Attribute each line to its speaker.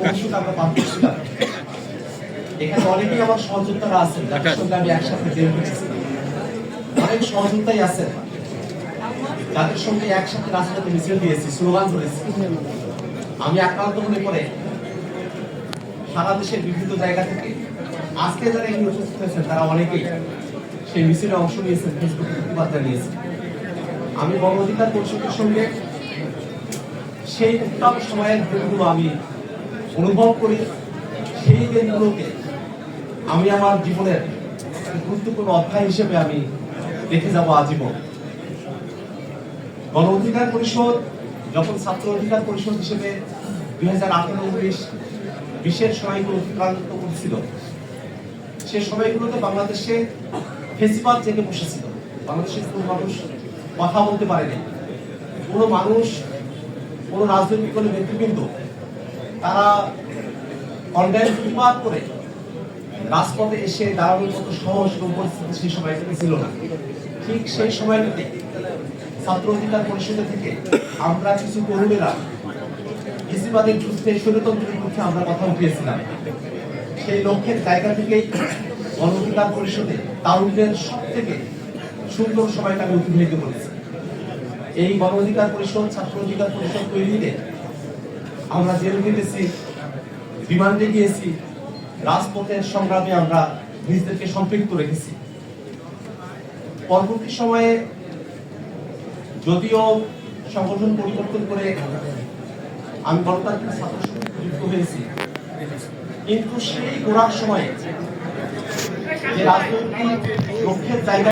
Speaker 1: ভবিষ্যৎ আমরা পার করছিলাম এখানে অনেকেই আমার সহযোদ্ধারা আছেন যাদের সঙ্গে আমি একসাথে জেল করেছি অনেক সহযোদ্ধাই আছেন। যাদের সঙ্গে একসাথে রাস্তাতে মিছিল দিয়েছি স্লোগান ধরেছি। আমি আক্রান্ত মনে করে সারা দেশের বিভিন্ন জায়গা থেকে আজকে যারা এখানে উপস্থিত হয়েছেন তারা অনেকেই সেই মিছিলে অংশ নিয়েছেন ফেসবুকে প্রতিবাদ জানিয়েছেন। আমি গণ অধিকার পরিষদের সঙ্গে সেই উত্তাপ সময়ের দিনগুলো আমি অনুভব করি, সেই দিনগুলোকে আমি আমার জীবনের গুরুত্বপূর্ণ অধ্যায় হিসেবে আমি দেখে যাব আজীবন। গণ অধিকার পরিষদ, যখন ছাত্র অধিকার পরিষদ হিসেবে দুই হাজার আঠারো উনিশ বিশের সময়গুলো অতিক্রান্ত করেছিল সে সময়গুলোতে বাংলাদেশে ফেসিবাদ জেগে বসেছিল। বাংলাদেশের কোনো মানুষ কথা বলতে পারেনি। কোনো মানুষ, কোনো রাজনৈতিক কোনো নেতৃবৃন্দ তারা অনলাইন প্রতিবাদ করে রাজপথে এসে দাঁড়ানোর মতো সহজ পরিস্থিতি সেই সময়টাতে ছিল না। ঠিক সেই সময়টাতে ছাত্র অধিকার পরিষদের থেকে আমরা কিছু তরুণেরা কৃষিবাদের যুদ্ধে স্বৈরতন্ত্রের বিরুদ্ধে আমরা কথা উঠিয়েছিলাম। সেই লক্ষ্যের জায়গা থেকেই গণ অধিকার পরিষদে তারুণ্যের সব থেকে সুন্দর সময়টা আমি অতিবাহিত করেছি। এই গণ অধিকার পরিষদ, ছাত্র অধিকার পরিষদ তৈরিতে আমরা জেল কেটেছি রিমান্ডে গিয়েছি রাজপথের সংগ্রামে আমরা নিজেদেরকে সম্পৃক্ত রেখেছি। পরবর্তী সময়ে যদিও সংগঠন পরিবর্তন করে আমি গণতান্ত্রিক ছাত্র যুক্ত হয়েছি, কিন্তু সেই গোড়ার সময়ে যে রাজনৈতিক লক্ষ্যের জায়গা